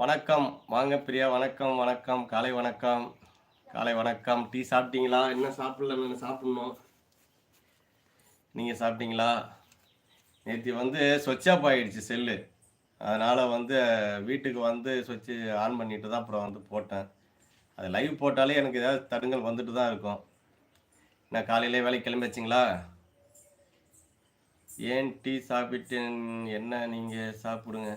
வணக்கம். வாங்க பிரியா வணக்கம் வணக்கம். காலை வணக்கம். காலை வணக்கம். டீ சாப்பிட்டீங்களா? என்ன சாப்பிடல? என்ன சாப்பிடணும்? நீங்கள் சாப்பிட்டீங்களா? நேற்று வந்து ஸ்விட்ச் ஆஃப் ஆகிடுச்சு செல்லு. அதனால் வந்து வீட்டுக்கு வந்து சுவிட்சு ஆன் பண்ணிட்டு தான் அப்புறம் வந்து போட்டேன். அது லைவ் போட்டாலே எனக்கு ஏதாவது தடுங்கல் வந்துட்டு தான் இருக்கும். நான் காலையிலே வேலைக்கு கிளம்பி வச்சிங்களா ஏன் டீ சாப்பிட்டேன்? என்ன நீங்கள் சாப்பிடுங்க.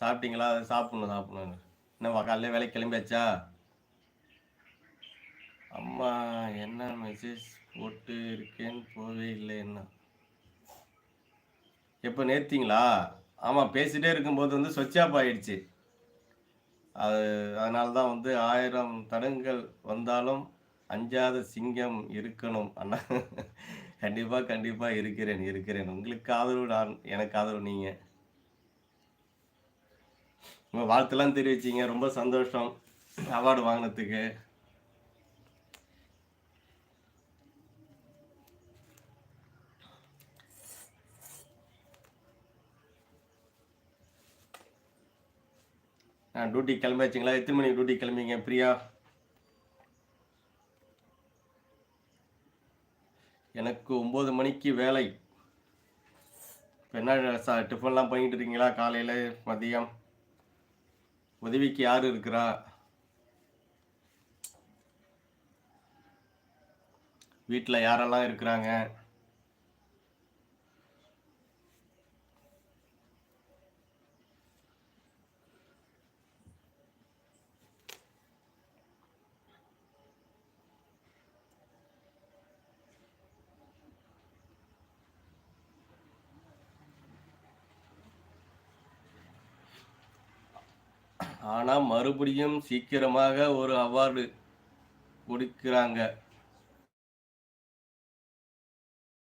சாப்பிட்டீங்களா? அதை சாப்பிடணும் சாப்பிடணும் என்ன காலைல வேலைக்கு கிளம்பியாச்சா? அம்மா என்ன மெசேஜ் போட்டு இருக்கேன்னு போவே இல்லை என்ன? எப்போ நேர்த்திங்களா ஆமாம் பேசிகிட்டே இருக்கும்போது வந்து சொச்சாப் ஆஃப் ஆயிடுச்சு. அது அதனால தான் வந்து ஆயிரம் தடங்கள் வந்தாலும் அஞ்சாத சிங்கம் இருக்கணும் அண்ணா. கண்டிப்பாக கண்டிப்பாக இருக்கிறேன் இருக்கிறேன். உங்களுக்கு ஆதரவு நான் எனக்கு ஆதரவு நீங்கள் உங்கள் வாழ்த்துலாம் தெரிவிச்சிங்க. ரொம்ப சந்தோஷம். அவார்டு வாங்கினதுக்கு. ஆ டியூட்டி கிளம்பியாச்சுங்களா? எத்தனை மணிக்கு டியூட்டி கிளம்பிங்க பிரியா? எனக்கு ஒம்பது மணிக்கு வேலை. இப்போ என்ன சா டிஃபன்லாம் பண்ணிட்டு இருக்கீங்களா? காலையில் மதியம்? உதவிக்கு யார் இருக்கிறா? வீட்டில் யாரெல்லாம் இருக்கிறாங்க? ஆனால் மறுபடியும் சீக்கிரமாக ஒரு அவார்டு கொடுக்குறாங்க.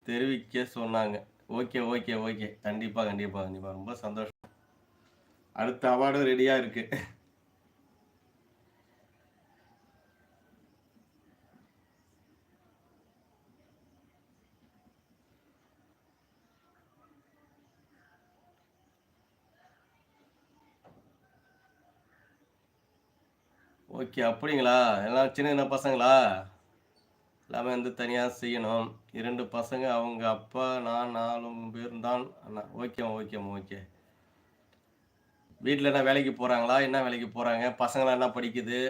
தெரிவிக்க சொன்னாங்க. Okay okay okay. கண்டிப்பாக கண்டிப்பாக கண்டிப்பாக ரொம்ப சந்தோஷம். அடுத்த அவார்டும் ரெடியாக இருக்குது ஓகே அப்படிங்களா? எல்லாம் சின்ன சின்ன பசங்களா? எல்லாமே வந்து தனியாக செய்யணும். இரண்டு பசங்க அவங்க அப்பா நான் நாலு பேர் தான். அண்ணா ஓகே ஓகேம்மா ஓகே. வீட்டில் என்ன வேலைக்கு போகிறாங்களா என்ன வேலைக்கு போகிறாங்க பசங்களாம் என்ன படிக்குது?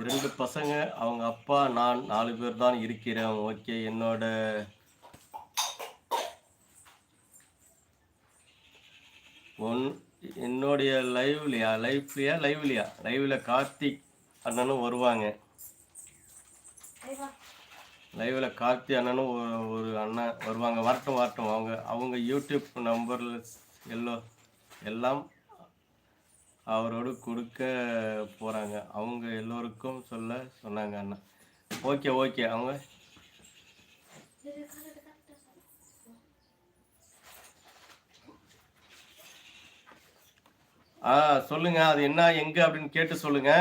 இரண்டு பசங்க அவங்க அப்பா நான் நாலு பேர் தான் இருக்கிறேன். ஓகே என்னோட ஒன் என்னுடைய லைவ்லையா லைஃப்லையா லைவ்லையா லைவ்ல கார்த்திக் அண்ணனும் வருவாங்க. லைவ்ல கார்த்தி அண்ணனும் ஒரு ஒரு அண்ணன் வருவாங்க. வரட்டும் வரட்டும். அவங்க அவங்க யூடியூப் நம்பரில் எல்லோ எல்லாம் அவரோடு கொடுக்க போகிறாங்க அவங்க எல்லோருக்கும் சொல்ல சொன்னாங்க அண்ணா. Okay okay. அவங்க? ஆ சொல்லுங்க. அது என்ன எங்க அப்படின்னு கேட்டு சொல்லுங்க.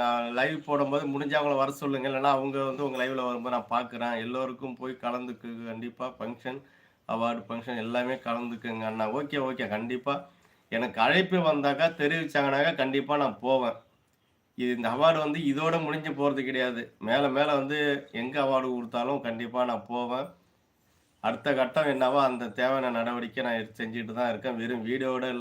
நான் லைவ் போடும்போது முடிஞ்சவங்கள வர சொல்லுங்க. இல்லைன்னா அவங்க வந்து உங்க லைவ்ல வரும்போது நான் பார்க்குறேன் எல்லோருக்கும் போய் கலந்துக்கு கண்டிப்பாக ஃபங்க்ஷன் அவார்டு ஃபங்க்ஷன் எல்லாமே கலந்துக்குங்க அண்ணா. ஓகே ஓகே கண்டிப்பாக எனக்கு அழைப்பு வந்தாக்கா தெரிவித்தாங்கனாக்கா கண்டிப்பாக நான் போவேன். இது இந்த அவார்டு வந்து இதோட முடிஞ்சு போகிறது கிடையாது. மேலே மேலே வந்து எங்கே அவார்டு கொடுத்தாலும் கண்டிப்பாக நான் போவேன். அடுத்த கட்டம் என்னவோ அந்த தேவையான நடவடிக்கை நான் செஞ்சுட்டு தான் இருக்கேன். வெறும் வீடியோட